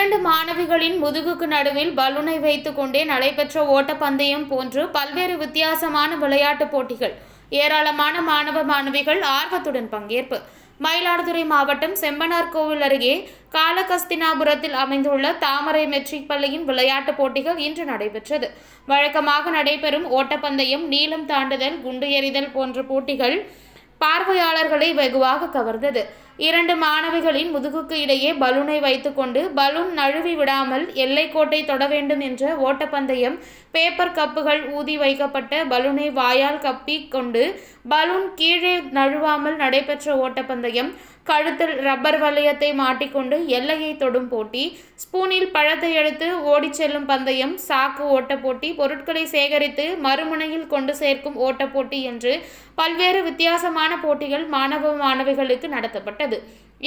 இரண்டு மாணவிகளின் முதுகுக்கு நடுவில் பலூனை வைத்து கொண்டே நடைபெற்ற ஓட்டப்பந்தயம் போன்று பல்வேறு வித்தியாசமான விளையாட்டுப் போட்டிகள். ஏராளமான மாணவ மாணவிகள் ஆர்வத்துடன் பங்கேற்பு. மயிலாடுதுறை மாவட்டம் செம்பனார் கோவில் அருகே காலகஸ்தினாபுரத்தில் அமைந்துள்ள தாமரை மெட்ரிக் பள்ளியின் விளையாட்டுப் போட்டிகள் இன்று நடைபெற்றது. வழக்கமாக நடைபெறும் ஓட்டப்பந்தயம் நீளம் தாண்டுதல் குண்டு எறிதல் போன்ற போட்டிகள் பார்வையாளர்களை வெகுவாக கவர்ந்தது. இரண்டு மாணவிகளின் முதுகுக்கு இடையே பலூனை வைத்துக்கொண்டு பலூன் நழுவி விடாமல் எல்லைக்கோட்டை தொட வேண்டும் என்ற ஓட்டப்பந்தயம் பேப்பர் கப்புகள் ஊதி வைக்கப்பட்ட பலூனை வாயால் கப்பி கொண்டு பலூன் கீழே நழுவாமல் நடைபெற்ற ஓட்டப்பந்தயம் கழுத்தில் ரப்பர் வளையத்தை மாட்டிக்கொண்டு எல்லையை தொடும் போட்டி ஸ்பூனில் பழத்தை எடுத்து ஓடிச் செல்லும் பந்தயம் சாக்கு ஓட்ட போட்டி பொருட்களை சேகரித்து மறுமுனையில் கொண்டு சேர்க்கும் ஓட்டப்போட்டி என்று பல்வேறு வித்தியாசமான விதமான போட்டிகள் மாணவ மாணவிகளுக்கு நடத்தப்பட்டது.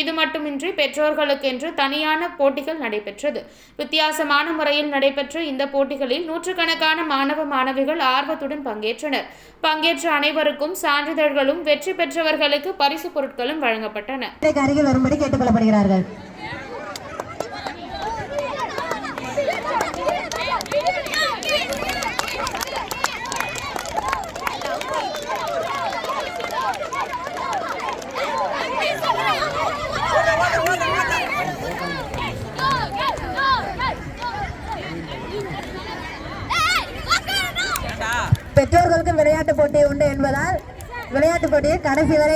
இது மட்டுமின்றி பெற்றோர்களுக்கென்று தனியான போட்டிகள் நடைபெற்றது. வித்தியாசமான முறையில் நடைபெற்ற இந்த போட்டிகளில் நூற்றுக்கணக்கான மாணவ மாணவிகள் ஆர்வத்துடன் பங்கேற்றனர். பங்கேற்ற அனைவருக்கும் சான்றிதழ்களும் வெற்றி பெற்றவர்களுக்கு பரிசு பொருட்களும் வழங்கப்பட்டன. பெற்றோர்களுக்கும் பெற்றோர்களுக்கு விளையாட்டு போட்டி உண்டு என்பதால் விளையாட்டு போட்டியை கடைசி வரை